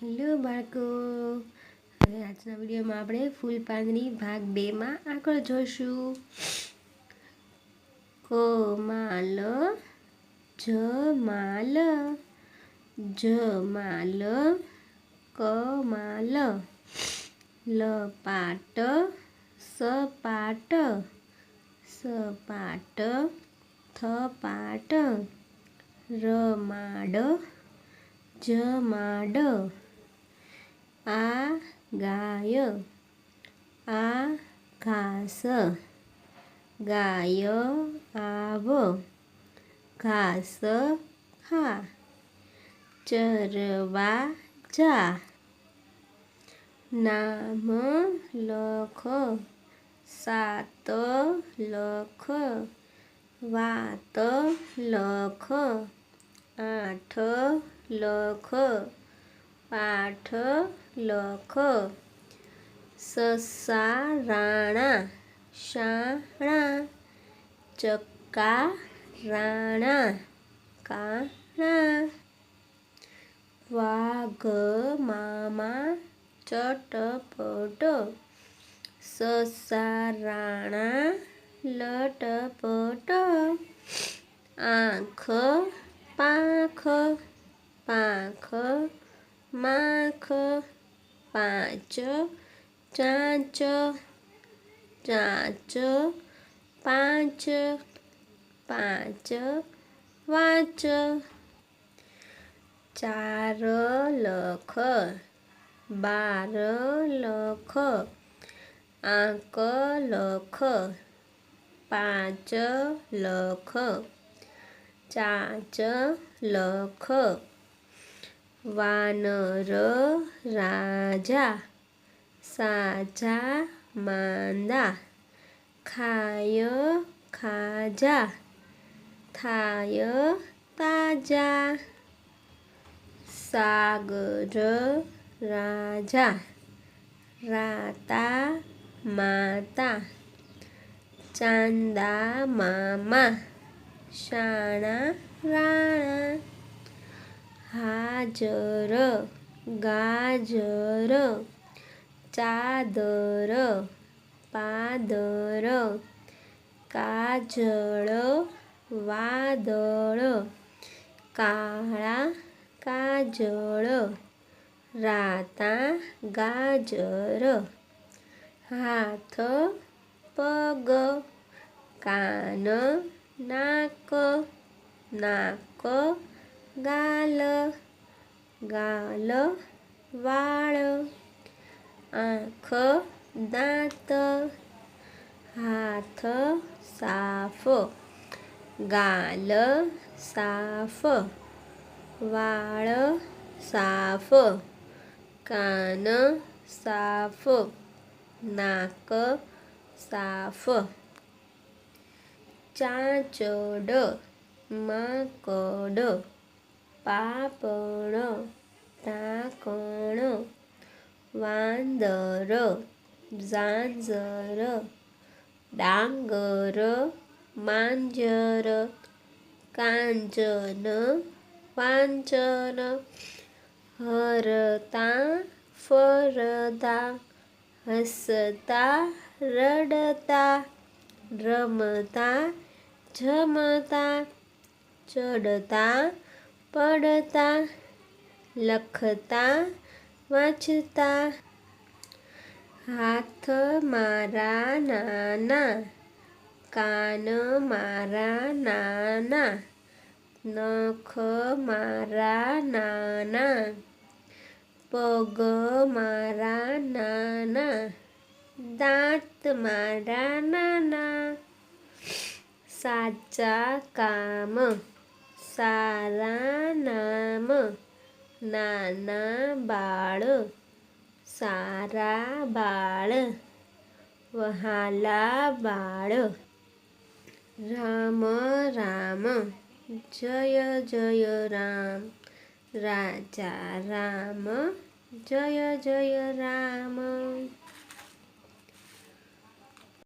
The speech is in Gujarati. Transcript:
હેલો બાળકો. હવે આજના વિડીયોમાં આપણે ફૂલ ભાગ બેમાં આગળ જોઈશું. કોમાલ, જમાલ જમાલ, કમાલ, લપાટ, સપાટ સપાટ, થપાટ, રમાડ, જમાડ આ ગાય આ ઘાસ ગાય આવ ઘાસ ખા ચરવા જા નામ લખ સાત લખ વાત લખ આઠ લખ પાઠ લખ. સસારાણા, શાણા ચક્કા રાણા કાણા. વાઘ, મામા, ચટપટ. સસારાણા, લટપટ. આંખ, પાંખ પાંખ, માખ. પાંચ ચાંચ ચાંચ પાંચ પાંચ વાંચ ચાર લખ, બાર લખ, આંક લખ, પાંચ લખ ચાંચ લખ. વાનર રાજા સાજા માંદા ખાય ખાજા થાય તાજા સાગર રાજા રાતા માતા ચાંદા મામા શાણા રાણા હાજર, ગાજર, ચાદર, પાદર, કાજળ, વાદળ, કાળા કાજળ, રાતા ગાજર, હાથ, પગ, કાન, નાક નાક ગાલ ગાલ, વાળ, આંખ, દાંત, હાથ, સાફ, ગાલ, સાફ, વાળ, સાફ, કાન, સાફ, નાક, સાફ, ચાંચડ, માકડ પાપણ તાકણ વાંદર, ઝાંઝર, ડાંગર, માંજર, કાંજન, વાંચન, હરતા, ફરતા, હસતા, રડતા, રમતા, જમતા, ચડતા પડતા, લખતા, વાંચતા. હાથ મારા નાના, કાન મારા નાના, નખ મારા નાના, પગ મારા નાના, દાંત મારા નાના. સાચા કામ સારા નામ નાના બાળ સારા બાળ વહાલા બાળ રામ રામ, જય જય, રામ. રાજા રામ, જય જય, રામ.